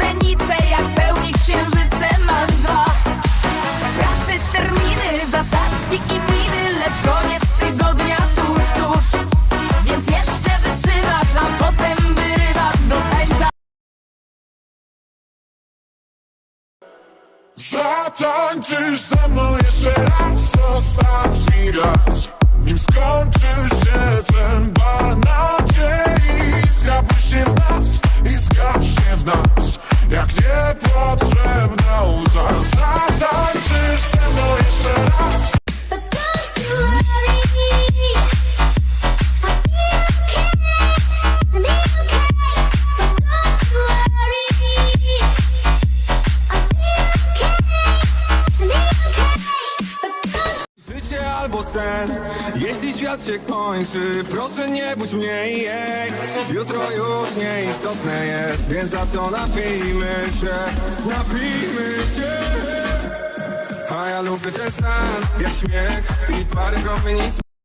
źrenice Jak pełni księżyce masz dwa. W pracy terminy, zasadzki i miny Lecz koniec tygodnia tuż, tuż. Więc jeszcze wytrzymasz, a potem wyrywasz do tańca Zatańczysz ze mną jeszcze raz Ostatni raz Nim skończy się ten bal nadziei Iskra błyśnie w nas i zgaśnie w nas albo sen, jeśli świat się kończy Proszę nie budź mnie jej Jutro już nieistotne jest Więc za to napijmy się Napijmy się. A ja lubię ten stan Jak śmiech i parę promieni